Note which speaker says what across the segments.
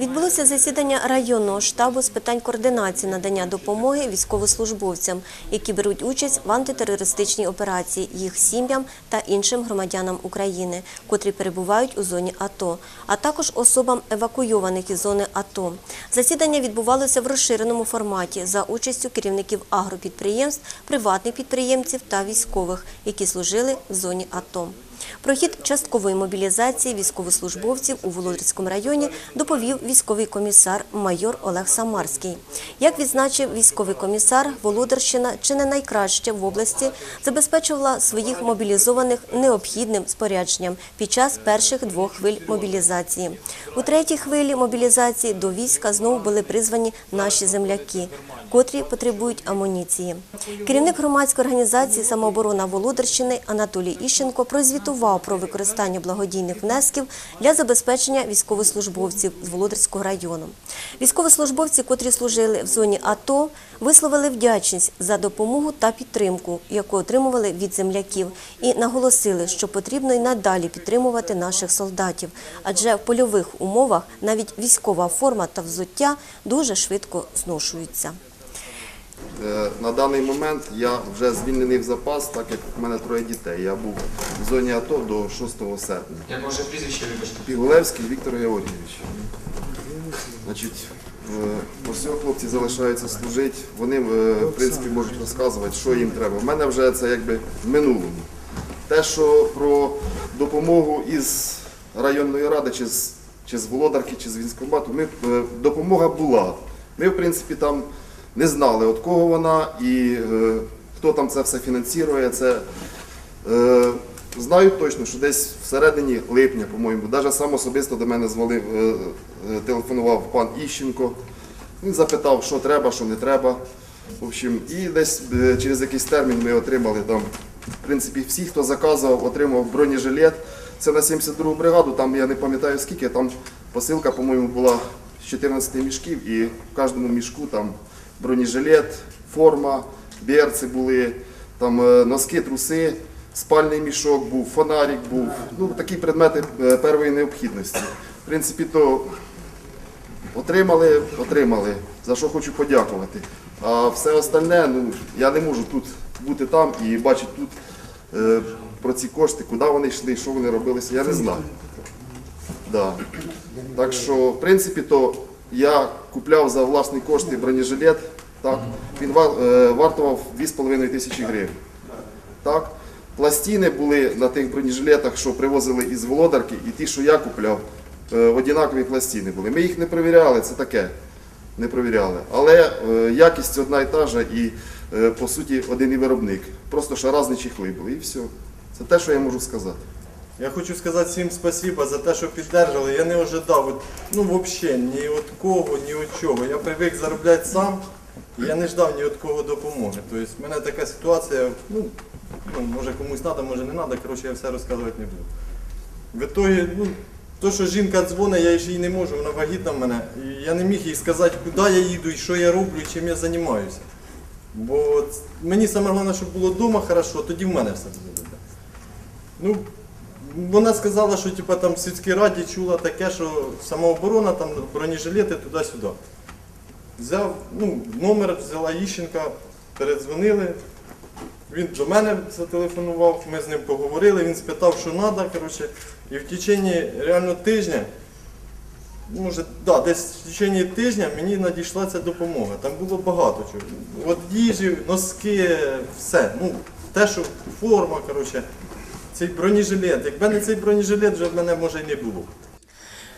Speaker 1: Відбулося засідання районного штабу з питань координації надання допомоги військовослужбовцям, які беруть участь в антитерористичній операції, їх сім'ям та іншим громадянам України, котрі перебувають у зоні АТО, а також особам евакуйованих із зони АТО. Засідання відбувалося в розширеному форматі за участю керівників агропідприємств, приватних підприємців та військових, які служили в зоні АТО. Про хід часткової мобілізації військовослужбовців у Володарському районі доповів військовий комісар майор Олег Самарський. Як відзначив військовий комісар, Володарщина чи не найкраще в області забезпечувала своїх мобілізованих необхідним спорядженням під час перших двох хвиль мобілізації. У третій хвилі мобілізації до війська знову були призвані наші земляки, котрі потребують амуніції. Керівник громадської організації самооборона Володарщини Анатолій Іщенко прозвітував про використання благодійних внесків для забезпечення військовослужбовців з Володарського району. Військовослужбовці, котрі служили в зоні АТО, висловили вдячність за допомогу та підтримку, яку отримували від земляків, і наголосили, що потрібно й надалі підтримувати наших солдатів, адже в польових умовах навіть військова форма та взуття дуже швидко зношуються.
Speaker 2: Е, На даний момент я вже звільнений в запас, так як в мене троє дітей. Я був в зоні АТО до 6 серпня.
Speaker 3: Як ваше прізвище, вибачте?
Speaker 2: Пігулевський Віктор Георгійович. Значить, е, ось хлопці залишаються служити. Вони, е, в принципі, можуть розказувати, що їм треба. У мене вже це якби в минулому. Те, що про допомогу із районної ради, чи з, чи з Володарки, чи з військкомату, ми, допомога була. Ми, в принципі, там не знали, від кого вона і е, хто там це все фінансує. Це, е, знаю точно, що десь всередині липня, по-моєму, навіть сам особисто до мене дзвонив, е, е, телефонував пан Іщенко. Він запитав, що треба, що не треба. В общем, і десь е, через якийсь термін ми отримали там. В принципі, всі, хто заказував, отримав бронежилет. Це на 72-гу бригаду, там я не пам'ятаю скільки, там посилка, по-моєму, була з 14 мішків, і в кожному мішку там бронежилет, форма, берці були, там е, носки, труси, спальний мішок був, фонарик був. Ну, такі предмети е, першої необхідності. В принципі, то Отримали, отримали, за що хочу подякувати. А все остальне, ну, я не можу тут бути там і бачити тут е, про ці кошти, куди вони йшли, що вони робилися, я не знаю. Да. Так що, в принципі, то я купляв за власні кошти бронежилет, так, він е, вартував 2,5 тисячі гривень. Так. Пластини були на тих бронежилетах, що привозили із Володарки, і ті, що я купляв, е, однакові пластини були. Ми їх не перевіряли, це таке. Не перевіряли. Але е, якість одна і та же, і по суті один і виробник. Просто що різні чехли були, і все. Це те, що я можу сказати.
Speaker 4: Я хочу сказати всім спасибо за те, що піддержали. Я не ожидав, ну взагалі, ні від кого, ні від чого. Я привик заробляти сам, і я не ждав ні від кого допомоги. Тобто в мене така ситуація, ну, ну може комусь треба, може не треба, коротше, я все розказувати не буду. В ітогі, ну, то, що жінка дзвонить, я їй не можу, вона вагітна в мене. І я не міг їй сказати, куди я їду, і що я роблю, і чим я займаюся. Бо мені саме головне, щоб було вдома хорошо, тоді в мене все буде добре. Ну, вона сказала, що типа, там в сільській раді чула таке, що самооборона, там бронежилети туди-сюди. Взяв, ну, номер взяла Іщенка, передзвонили. Він до мене зателефонував, ми з ним поговорили, він спитав, що треба, коротше, і в течение реально тижня, може, да, десь в течение тижня мені надійшла ця допомога. Там було багато чого. От їжі, носки, все. Ну, те, що форма, коротше, цей бронежилет. Якби не цей бронежилет, вже в мене може і не було.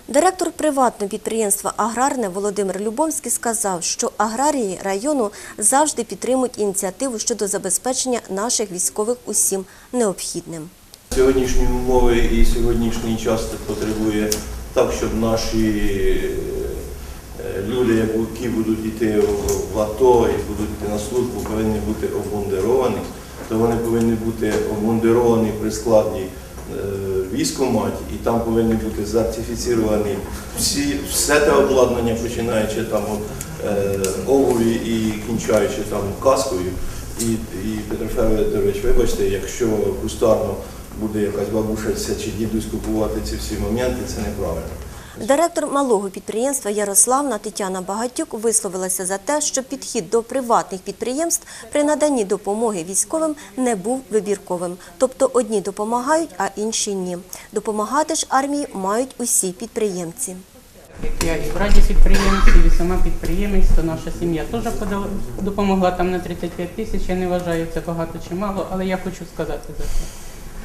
Speaker 1: Директор приватного підприємства Аграрне Володимир Любомський сказав, що аграрії району завжди підтримують ініціативу щодо забезпечення наших військових усім необхідним.
Speaker 5: Сьогоднішні умови і сьогоднішній час потребує так, щоб наші е, люди, які будуть йти в АТО і будуть йти на службу, повинні бути обмундировані, то вони повинні бути обмундировані при складній е, військкоматі, і там повинні бути сертифіціровані всі, все те обладнання, починаючи там от, е, обуві і кінчаючи там каскою. І, і Петро Федорович, вибачте, якщо кустарно буде якась бабуся чи дідусь купувати ці всі моменти, це неправильно.
Speaker 1: Директор малого підприємства Ярославна Тетяна Багатюк висловилася за те, що підхід до приватних підприємств при наданні допомоги військовим не був вибірковим. Тобто одні допомагають, а інші ні. Допомагати ж армії мають усі підприємці.
Speaker 3: Я і в раді підприємців, і сама підприємець, то наша сім'я теж подала- допомогла там на 35 тисяч. Я не вважаю це багато чи мало, але я хочу сказати за це.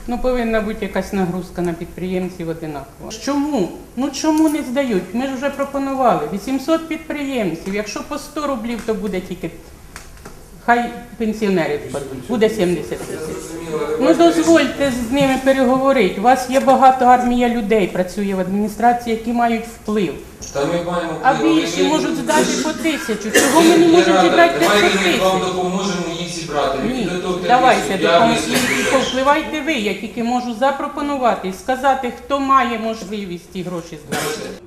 Speaker 3: Ну, повинна бути якась нагрузка на підприємців одинаково. Чому? Ну чому не здають? Ми ж вже пропонували 800 підприємців. Якщо по 100 рублів, то буде тільки хай пенсіонери впадуть, буде 70 тисяч. Ну дозвольте з ними переговорити. У вас є багато армія людей, працює в адміністрації, які мають вплив.
Speaker 6: Та ми маємо
Speaker 3: А більші можуть здати по тисячу. Чого ми не можемо зібрати
Speaker 6: Давайте
Speaker 3: 10
Speaker 6: ми вам допоможемо їх зібрати.
Speaker 3: Ні,
Speaker 6: підготовте
Speaker 3: давайте
Speaker 6: лист, я
Speaker 3: допоможіть. Повпливайте ви. Я тільки можу запропонувати і сказати, хто має можливість ті гроші здати.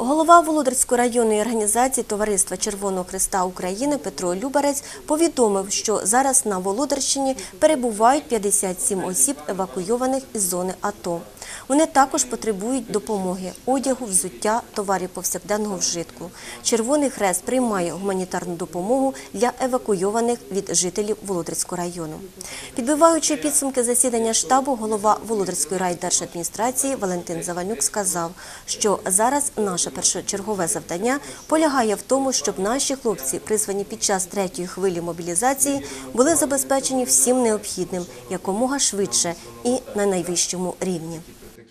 Speaker 1: Голова Володарської районної організації Товариства Червоного Христа України Петро Любарець повідомив, що зараз на Володарщині перебувають 57 осіб, евакуйованих із зони АТО. Вони також потребують допомоги одягу, взуття, товарів повсякденного вжитку. Червоний Хрест приймає гуманітарну допомогу для евакуйованих від жителів Володарського району. Підбиваючи підсумки засідання штабу, голова Володарської райдержадміністрації Валентин Завальнюк сказав, що зараз наше першочергове завдання полягає в тому, щоб наші хлопці, призвані під час третьої хвилі мобілізації, були забезпечені всім необхідним якомога швидше і на найвищому рівні.